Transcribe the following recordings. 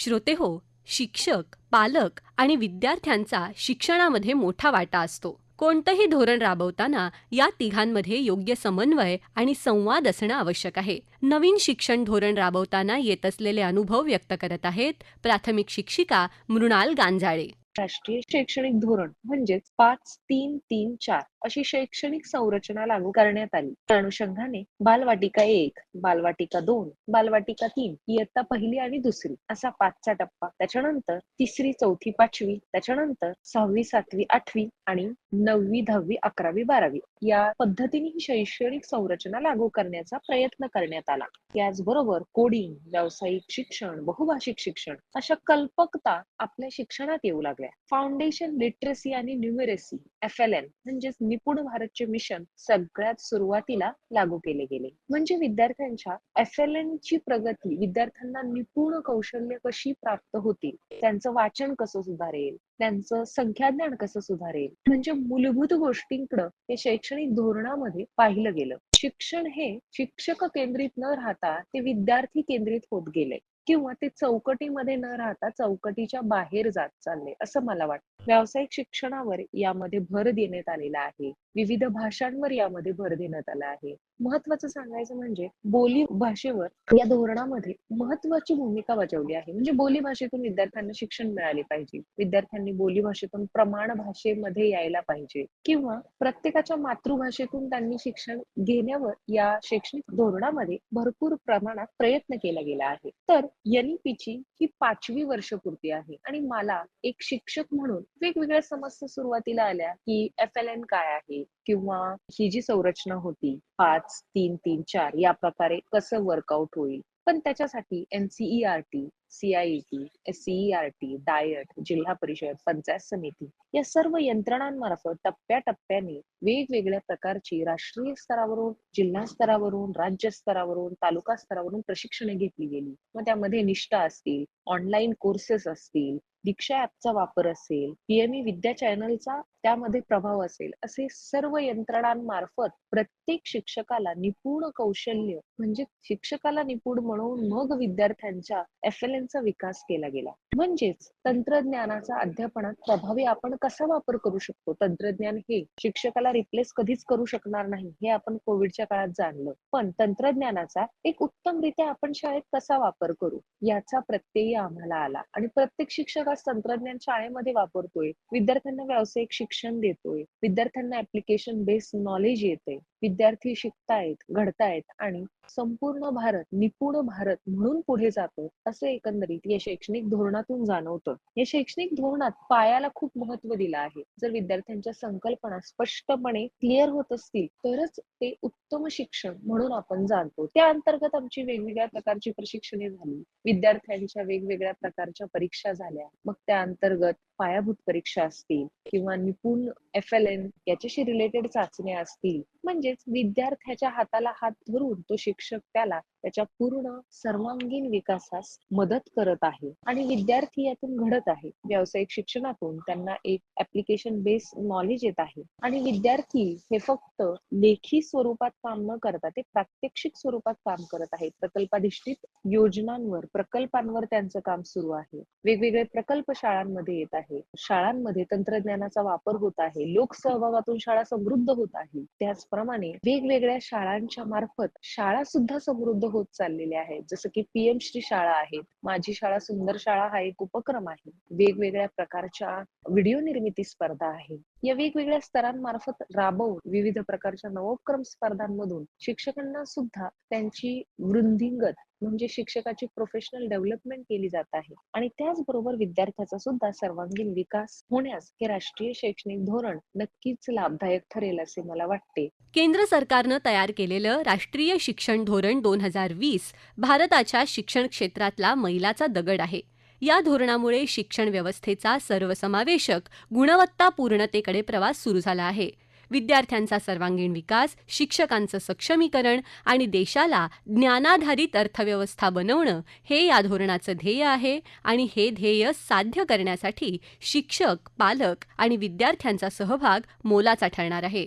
श्रोते हो शिक्षक पालक आणि विद्यार्थ्यांचा शिक्षणामध्ये मोठा वाटा असतो. कोणतंही धोरण राबवताना या तिघांमध्ये योग्य समन्वय आणि संवाद असणं आवश्यक आहे. नवीन शिक्षण धोरण राबवताना येत असलेले अनुभव व्यक्त करत आहेत प्राथमिक शिक्षिका मृणाल गांजाळे. राष्ट्रीय शैक्षणिक धोरण म्हणजेच पाच तीन तीन चार. अशी शैक्षणिक संरचना लागू करण्यात आली. त्या अनुषंगाने बालवाटिका एक बालवाटिका दोन बालवाटिका तीन इयत्ता पहिली आणि दुसरी असा पाचचा टप्पा. त्याच्यानंतर तिसरी चौथी पाचवी त्याच्यानंतर सहावी सातवी आठवी आणि नववी दहावी अकरावी बारावी या पद्धतीने ही शैक्षणिक संरचना लागू करण्याचा प्रयत्न करण्यात आला. त्याचबरोबर कोडिंग व्यावसायिक शिक्षण बहुभाषिक शिक्षण अशा कल्पकता आपल्या शिक्षणात येऊ लागल्या. फाउंडेशन लिटरसी आणि न्यूमरेसी एफ एल एन म्हणजेच निपुण भारतचे मिशन सगळ्यात सुरुवातीला लागू केले गेले. म्हणजे विद्यार्थ्यांच्या एफ एल एन ची प्रगती विद्यार्थ्यांना निपुण कौशल्य कशी प्राप्त होतील त्यांचं वाचन कसं सुधारेल त्यांचं संख्याज्ञान कसं सुधारेल म्हणजे मूलभूत गोष्टींकडं हे शैक्षणिक धोरणामध्ये पाहिलं गेलं. शिक्षण हे शिक्षक केंद्रित न राहता ते विद्यार्थी केंद्रित होत गेले. किंवा ते चौकटीमध्ये न राहता चौकटीच्या बाहेर जात चालले असं मला वाटतं. व्यावसायिक शिक्षणावर यामध्ये भर देण्यात आलेला आहे. विविध भाषांवर यामध्ये भर देण्यात आला आहे. महत्वाचं सांगायचं म्हणजे बोली भाषेवर या धोरणामध्ये महत्वाची भूमिका बजावली आहे. म्हणजे बोली भाषेतून विद्यार्थ्यांना शिक्षण मिळाले पाहिजे. विद्यार्थ्यांनी बोली भाषेतून प्रमाण भाषेमध्ये यायला पाहिजे. किंवा प्रत्येकाच्या मातृभाषेतून त्यांनी शिक्षण घेण्यावर या शैक्षणिक धोरणामध्ये भरपूर प्रमाणात प्रयत्न केला गेला आहे. तर एनईपीची ही पाचवी वर्षपूर्ती आहे. आणि मला एक शिक्षक म्हणून वेगवेगळ्या समस्या सुरुवातीला आल्या की एफ एल एन काय आहे? किंवा ही जी संरचना होती पाच तीन तीन चार या प्रकारे कसं वर्कआउट होईल. पण त्याच्यासाठी एनसीईआरटी सीआयईटी एससीईआरटी डायट जिल्हा परिषद पंचायत समिती या सर्व यंत्रणांमार्फत टप्प्याटप्प्याने वेगवेगळ्या प्रकारची राष्ट्रीय स्तरावरून जिल्हा स्तरावरून राज्य स्तरावरून तालुका स्तरावरून प्रशिक्षणे घेतली गेली. मग त्यामध्ये निष्ठा असतील ऑनलाईन कोर्सेस असतील दीक्षा ऍपचा वापर असेल पीएमई विद्या चॅनलचा त्यामध्ये प्रभाव असेल असे सर्व यंत्रणांमार्फत प्रत्येक शिक्षकाला निपुण कौशल्य म्हणजे शिक्षकाला निपुण म्हणून मग विद्यार्थ्यांच्या एफ एल यांचा विकास केला गेला. म्हणजेच तंत्रज्ञानाचा अध्यापनात प्रभावी आपण कसा वापर करू शकतो? तंत्रज्ञान हे शिक्षकाला रिप्लेस कधीच करू शकणार नाही हे आपण कोविडच्या काळात जाणलं. पण तंत्रज्ञानाचा एक उत्तमरित्या आपण शाळेत कसा वापर करू? याचा प्रत्यय आम्हाला आला. आणि प्रत्येक शिक्षक आज तंत्रज्ञान शाळेमध्ये वापरतोय. विद्यार्थ्यांना व्यावसायिक शिक्षण देतोय. विद्यार्थ्यांना ऍप्लिकेशन बेस्ड नॉलेज येते विद्यार्थी शिकतायत घडतायत आणि संपूर्ण भारत निपुण भारत म्हणून पुढे जातो असं एकंदरीत या शैक्षणिक धोरणातून जाणवतं. या शैक्षणिक धोरणात पायाला खूप महत्त्व दिलं आहे. जर विद्यार्थ्यांच्या संकल्पना स्पष्टपणे क्लिअर होत असतील तरच ते उत्तम शिक्षण म्हणून आपण जाणतो. त्या अंतर्गत आमची वेगवेगळ्या प्रकारची प्रशिक्षणे झाली. विद्यार्थ्यांच्या वेगवेगळ्या प्रकारच्या परीक्षा झाल्या. मग त्या अंतर्गत पायाभूत परीक्षा असतील किंवा निपुण एफ एल एन याच्याशी रिलेटेड चाचण्या असतील म्हणजेच विद्यार्थ्याच्या हाताला हात धरून तो शिक्षक त्याला त्याच्या पूर्ण सर्वांगीण विकासास मदत करत आहे. आणि विद्यार्थी यातून घडत आहे. व्यावसायिक शिक्षणातून त्यांना एक ऍप्लिकेशन बेस्ड नॉलेज येत आहे. आणि विद्यार्थी हे फक्त लेखी स्वरूपात काम न करता ते प्रात्यक्षिक स्वरूपात काम करत आहेत. प्रकल्पाधिष्ठित योजनांवर प्रकल्पांवर त्यांचं काम सुरू आहे. वेगवेगळे प्रकल्प शाळांमध्ये येत आहे. शाळांमध्ये तंत्रज्ञानाचा वापर होत आहे. लोकसहभागातून शाळा समृद्ध होत आहे. त्याचप्रमाणे वेगवेगळ्या शाळांच्या मार्फत शाळा सुद्धा समृद्ध होत चाललेले आहेत. जसं की पीएम श्री शाळा आहेत. माझी शाळा सुंदर शाळा हा एक उपक्रम आहे. वेगवेगळ्या प्रकारच्या व्हिडिओ निर्मिती स्पर्धा आहे. या वेगवेगळ्या स्तरांमार्फत राबवून विविध प्रकारच्या नवोपक्रम स्पर्धांमधून शिक्षकांना सुद्धा त्यांची वृद्धिंगत म्हणजे शिक्षकाची प्रोफेशनल डेव्हलपमेंट केली जात आहे. आणि त्याचबरोबर विद्यार्थ्याचा सुद्धा सर्वांगीण विकास होण्यास हे राष्ट्रीय शैक्षणिक धोरण नक्कीच लाभदायक ठरेल असे मला वाटते. केंद्र सरकारनं तयार केलेलं राष्ट्रीय शिक्षण धोरण दोन हजार वीस भारताच्या शिक्षण क्षेत्रातला मैलाचा दगड आहे. या धोरणामुळे शिक्षण व्यवस्थेचा सर्वसमावेशक गुणवत्तापूर्णतेकडे प्रवास सुरू झाला आहे. विद्यार्थ्यांचा सर्वांगीण विकास शिक्षकांचं सक्षमीकरण आणि देशाला ज्ञानाधारित अर्थव्यवस्था बनवणं हे या धोरणाचं ध्येय आहे आणि हे ध्येय साध्य करण्यासाठी शिक्षक पालक आणि विद्यार्थ्यांचा सहभाग मोलाचा ठरणार आहे.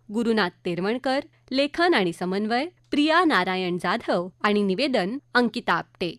गुरुनाथ तेरवणकर लेखन आणि समन्वय प्रिया नारायण जाधव आणि निवेदन अंकिता आपटे.